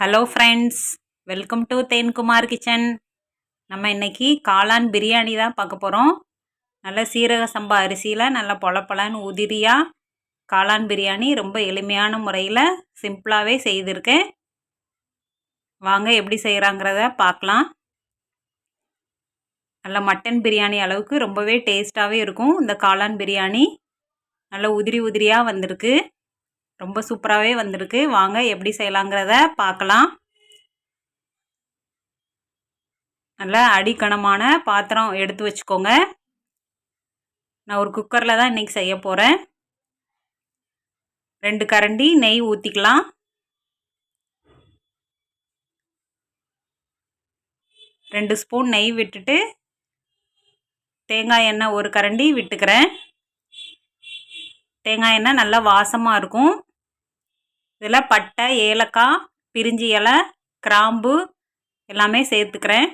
Hello friends welcome to Thenkumar kitchen நம்ம இன்றைக்கி காளான் பிரியாணி தான் பார்க்க போகிறோம் நல்ல சீரக சம்பா அரிசியில் நல்ல பொலப்பொலன்னு உதிரியாக காளான் பிரியாணி ரொம்ப எளிமையான முறையில் சிம்பிளாகவே செய்திருக்கேன். வாங்க எப்படி செய்கிறாங்கிறத பார்க்கலாம். நல்ல மட்டன் பிரியாணி அளவுக்கு ரொம்பவே டேஸ்ட்டாகவே இருக்கும். இந்த காளான் பிரியாணி நல்ல உதிரி உதிரியாக வந்திருக்கு. ரொம்ப சூப்பராகவே வந்திருக்கு. வாங்க எப்படி செய்யலாங்கிறத பார்க்கலாம். நல்ல அடிக்கணமான பாத்திரம் எடுத்து வச்சுக்கோங்க. நான் ஒரு குக்கரில் தான் இன்றைக்கி செய்ய போகிறேன் ரெண்டு கரண்டி நெய் ஊற்றிக்கலாம் ரெண்டு ஸ்பூன் நெய் விட்டுட்டு தேங்காய் எண்ணெய் ஒரு கரண்டி விட்டுக்கிறேன். தேங்காய் எண்ணெய் நல்லா வாசமாக இருக்கும். இதில் பட்டை ஏலக்காய் பிரிஞ்சி இலை கிராம்பு எல்லாமே சேர்த்துக்கிறேன்.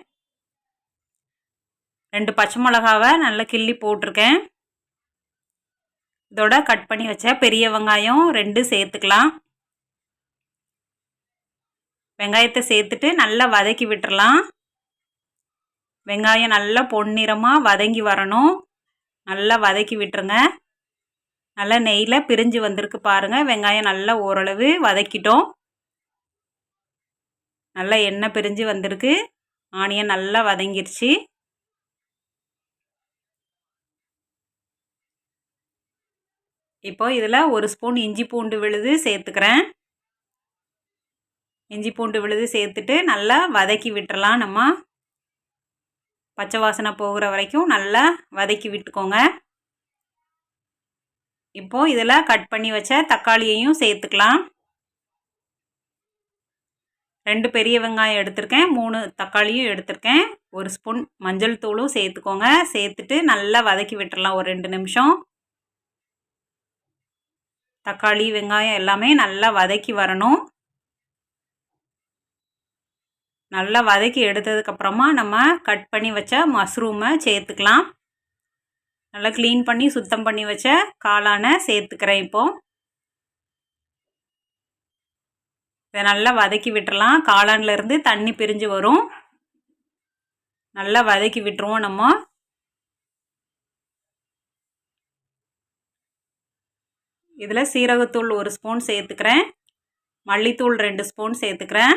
ரெண்டு பச்சை மிளகாவை நல்லா கிள்ளி போட்டிருக்கேன். இதோட கட் பண்ணி வச்ச பெரிய வெங்காயம் ரெண்டு சேர்த்துக்கலாம். வெங்காயத்தை சேர்த்துட்டு நல்லா வதக்கி விட்டுறலாம். வெங்காயம் நல்லா பொன்னிறமாக வதங்கி வரணும். நல்லா வதக்கி விட்டுருங்க. நல்லா நெய்யில் பிரிஞ்சு வந்திருக்கு பாருங்கள் வெங்காயம் நல்லா ஓரளவு வதக்கிட்டோம். நல்லா எண்ணெய் பிரிஞ்சு வந்திருக்கு. ஆனியன் நல்லா வதங்கிருச்சு. இப்போ இதில் ஒரு ஸ்பூன் இஞ்சி பூண்டு விழுது சேர்த்துக்கிறேன். இஞ்சி பூண்டு விழுது சேர்த்துட்டு நல்லா வதக்கி விட்டுறலாம் நம்ம. பச்சை வாசனை போகிற வரைக்கும் நல்லா வதக்கி விட்டுக்கோங்க. இப்போது இதில் கட் பண்ணி வச்ச தக்காளியையும் சேர்த்துக்கலாம். ரெண்டு பெரிய வெங்காயம் எடுத்திருக்கேன். மூணு தக்காளியும் எடுத்திருக்கேன். ஒரு ஸ்பூன் மஞ்சள் தூளும் சேர்த்துக்கோங்க. சேர்த்துட்டு நல்லா வதக்கி விட்டுடலாம் ஒரு ரெண்டு நிமிஷம். தக்காளி வெங்காயம் எல்லாமே நல்லா வதக்கி வரணும். நல்லா வதக்கி எடுத்ததுக்கப்புறமா நம்ம கட் பண்ணி வச்ச மஷ்ரூமை சேர்த்துக்கலாம். நல்லா க்ளீன் பண்ணி சுத்தம் பண்ணி வச்ச காளானை சேர்த்துக்கிறேன் இப்போது இதை நல்லா வதக்கி விட்டுறலாம். காளான்லேருந்து தண்ணி பிரிஞ்சு வரும். நல்லா வதக்கி விட்டுருவோம் நம்ம. இதில் சீரகத்தூள் ஒரு ஸ்பூன் சேர்த்துக்கிறேன். மல்லித்தூள் ரெண்டு ஸ்பூன் சேர்த்துக்கிறேன்.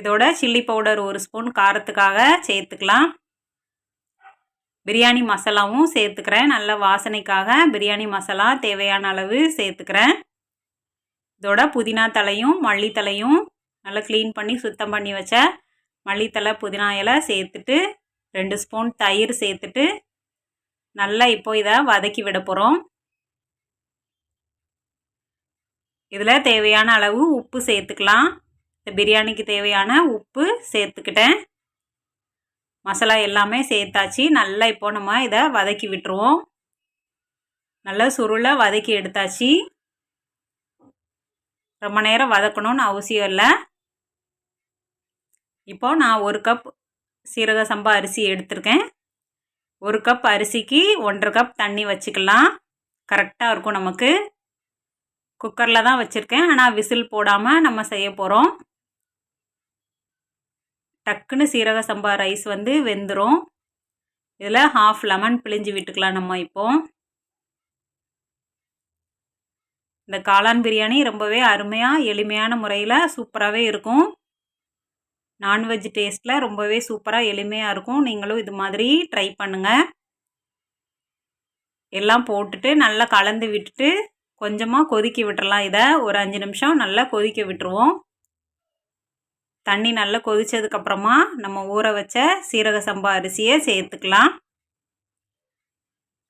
இதோட சில்லி பவுடர் ஒரு ஸ்பூன் காரத்துக்காக சேர்த்துக்கலாம். பிரியாணி மசாலாவும் சேர்த்துக்கிறேன். நல்ல வாசனைக்காக பிரியாணி மசாலா தேவையான அளவு சேர்த்துக்கிறேன். இதோட புதினா தலையும் மல்லித்தலையும் நல்லா க்ளீன் பண்ணி சுத்தம் பண்ணி வச்ச மல்லித்தலை புதினா இலை சேர்த்துட்டு ரெண்டு ஸ்பூன் தயிர் சேர்த்துட்டு நல்லா இப்போ இதை வதக்கி விட போகிறோம் இதில் தேவையான அளவு உப்பு சேர்த்துக்கலாம். இந்த பிரியாணிக்கு தேவையான உப்பு சேர்த்துக்கிட்டேன். மசாலா எல்லாமே சேர்த்தாச்சு. நல்லா இப்போ நம்ம இதை வதக்கி விட்டுருவோம். நல்லா சுருளை வதக்கி எடுத்தாச்சு. ரொம்ப நேரம் வதக்கணும்னு அவசியம் இல்லை. இப்போ நான் ஒரு கப் சீரக சம்பா அரிசி எடுத்திருக்கேன். ஒரு கப் அரிசிக்கு ஒன்றரை கப் தண்ணி வச்சுக்கலாம். கரெக்டாக இருக்கும் நமக்கு. குக்கரில் தான் வச்சுருக்கேன். ஆனால் விசில் போடாமல் நம்ம செய்ய போகிறோம் டக்குன்னு சீரக சம்பா ரைஸ் வந்து வெந்துடும் இதில் ஹாஃப் லெமன் பிழிஞ்சு விட்டுக்கலாம் நம்ம இப்போ. இந்த காளான் பிரியாணி ரொம்பவே அருமையாக எளிமையான முறையில் சூப்பராகவே இருக்கும். நான்வெஜ் டேஸ்ட்டில் ரொம்பவே சூப்பராக எளிமையாக இருக்கும். நீங்களும் இது மாதிரி ட்ரை பண்ணுங்கள் எல்லாம் போட்டுட்டு நல்லா கலந்து விட்டுட்டு கொஞ்சமாக கொதிக்க விட்டுறலாம் இதை. ஒரு அஞ்சு நிமிஷம் நல்லா கொதிக்க விட்டுருவோம். தண்ணி நல்லா கொதித்ததுக்கப்புறமா நம்ம ஊற வச்ச சீரக சம்பா அரிசியை சேர்த்துக்கலாம்.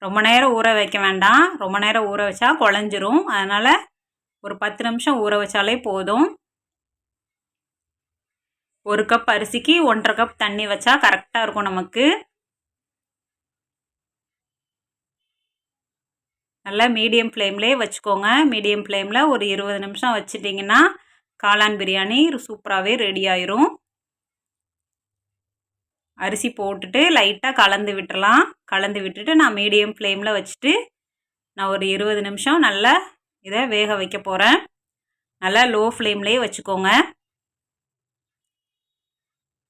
ரொம்ப நேரம் ஊற வைக்க வேண்டாம். ரொம்ப நேரம் ஊற வச்சா குழஞ்சிரும். அதனால் ஒரு பத்து நிமிஷம் ஊற வச்சாலே போதும். ஒரு கப் அரிசிக்கு ஒன்றரை கப் தண்ணி வச்சா கரெக்டாக இருக்கும் நமக்கு. நல்லா மீடியம் ஃப்ளேம்லேயே வச்சுக்கோங்க. மீடியம் ஃப்ளேமில் ஒரு இருபது நிமிஷம் வச்சிட்டிங்கன்னா காளான் பிரியாணி சூப்பராகவே ரெடி ஆயிரும். அரிசி போட்டுட்டு லைட்டாக கலந்து விட்டுறலாம். கலந்து விட்டுட்டு நான் மீடியம் ஃப்ளேமில் வச்சுட்டு நான் ஒரு இருபது நிமிஷம் நல்லா இதை வேக வைக்க போகிறேன் நல்லா லோ ஃப்ளேம்லேயே வச்சுக்கோங்க.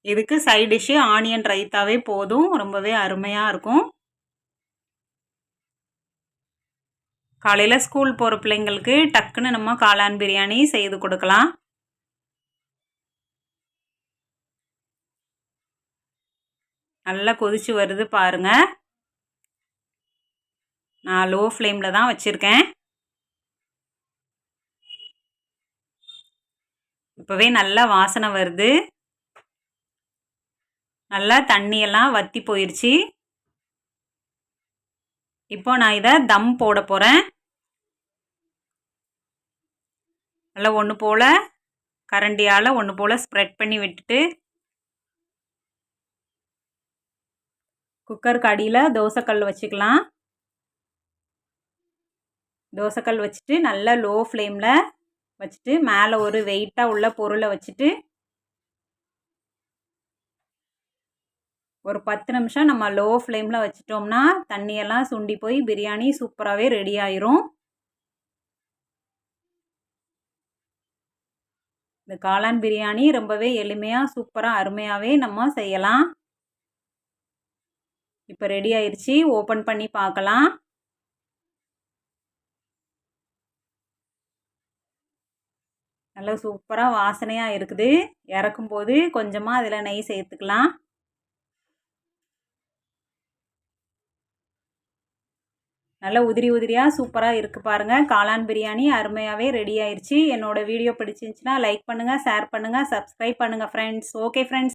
இதுக்கு சைட் டிஷ்ஷு ஆனியன் ரைத்தாவே போதும். ரொம்பவே அருமையாக இருக்கும். காலையில் ஸ்கூல் போகிற பிள்ளைங்களுக்கு டக்குன்னு நம்ம காளான் பிரியாணி செய்து கொடுக்கலாம். நல்லா கொதிச்சு வருது பாருங்க. நான் லோ ஃப்ளேமில் தான் வச்சுருக்கேன். இப்போவே நல்லா வாசனை வருது. நல்லா தண்ணியெல்லாம் வற்றி போயிடுச்சு இப்போ நான் இதை தம் போட போகிறேன் நல்லா ஒன்று போல் கரண்டியால் ஒன்று போல் ஸ்ப்ரெட் பண்ணி விட்டுட்டு குக்கருக்கு அடியில் தோசைக்கல் வச்சுக்கலாம். தோசைக்கல் வச்சுட்டு நல்லா லோ ஃப்ளேமில் வச்சுட்டு மேலே ஒரு வெயிட்டாக உள்ள பொருளை வச்சுட்டு ஒரு பத்து நிமிஷம் நம்ம லோ ஃப்ளேமில் வச்சிட்டோம்னா தண்ணியெல்லாம் சுண்டி போய் பிரியாணி சூப்பராகவே ரெடி ஆயிரும். இந்த காளான் பிரியாணி ரொம்பவே எளிமையாக சூப்பராக அருமையாகவே நம்ம செய்யலாம். இப்போ ரெடி ஆயிடுச்சு ஓப்பன் பண்ணி பார்க்கலாம். நல்லா சூப்பராக வாசனையாக இருக்குது. இறக்கும்போது கொஞ்சமாக அதில் நெய் சேர்த்துக்கலாம். நல்லா உதிரி உதிரியாக சூப்பராக இருக்குது பாருங்கள் காளான் பிரியாணி அருமையாகவே ரெடி ஆயிடுச்சு என்னோடய வீடியோ பிடிச்சிருந்துச்சின்னா லைக் பண்ணுங்கள் ஷேர் பண்ணுங்கள் சப்ஸ்கிரைப் பண்ணுங்கள் ஃப்ரெண்ட்ஸ் ஓகே ஃப்ரெண்ட்ஸ்